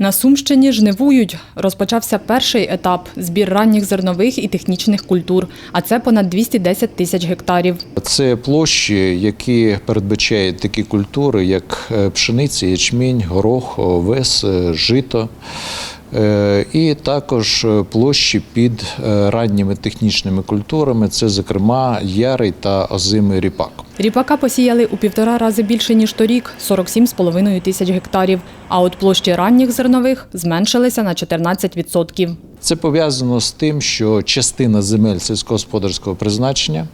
На Сумщині жнивують. Розпочався перший етап збір ранніх зернових і технічних культур, а це понад 210 тисяч гектарів. Це площі, які передбачають такі культури, як е, пшениця, ячмінь, горох, овес, е, жито. Е, І також е, площі під е, ранніми технічними культурами, це, зокрема, ярий та озимий ріпак. Ріпака посіяли у півтора рази більше, ніж торік – 47,5 тисяч гектарів. А от площі ранніх зернових зменшилися на 14%. Це пов'язано з тим, що частина земель сільськогосподарського призначення,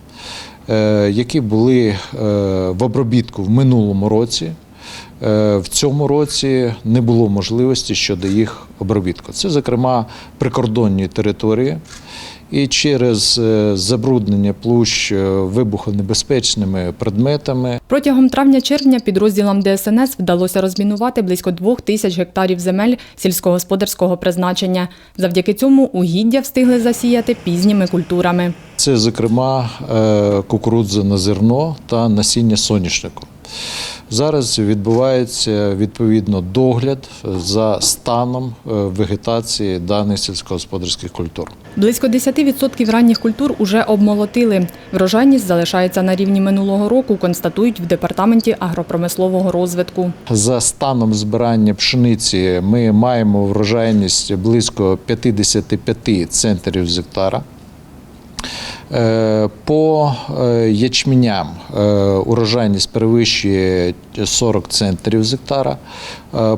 які були в обробітку в минулому році, в цьому році не було можливості щодо їх обробітку. Це, зокрема, прикордонні території. І через е, забруднення площ е, вибухонебезпечними предметами Протягом травня-червня підрозділам ДСНС вдалося розмінувати близько двох тисяч гектарів земель сільськогосподарського призначення. Завдяки цьому угіддя встигли засіяти пізніми культурами. Це, зокрема, е, кукурудза на зерно та насіння соняшнику. Зараз відбувається відповідно догляд за станом е, вегетації даних сільськогосподарських культур. Близько 10% ранніх культур уже обмолотили. Врожайність залишається на рівні минулого року, констатують в департаменті агропромислового розвитку. За станом збирання пшениці ми маємо врожайність близько 55 центрів з гектара. Е, По е, ячменям е, урожайність перевищує 40 центрів з гектара,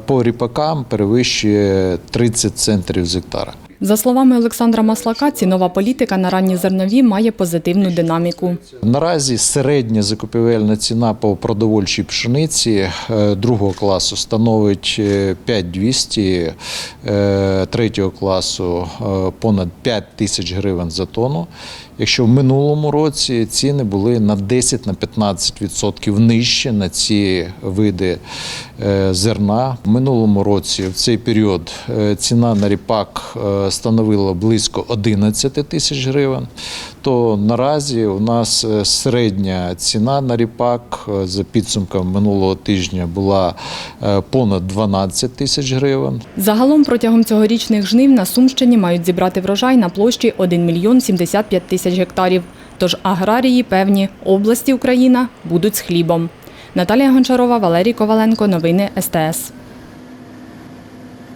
по ріпакам перевищує 30 центрів з гектара. За словами Олександра Маслака, цінова політика на ранні зернові має позитивну динаміку. Наразі середня закупівельна ціна по продовольчій пшениці е, другого класу становить е, 5200, е, третього класу е, понад 5 тисяч гривень за тонну. Якщо в минулому році ціни були на 10-15% нижче на ці види е, зерна. В минулому році в цей період е, ціна на ріпак становила близько 11 тисяч гривень. То наразі у нас е, середня ціна на ріпак е, за підсумком минулого тижня була е, понад 12 тисяч гривень. Загалом протягом цьогорічних жнив на Сумщині мають зібрати врожай на площі 1 мільйон 75 тисяч гектарів. Тож аграрії певні, області Україна будуть з хлібом. Наталія Гончарова, Валерій Коваленко. Новини СТС.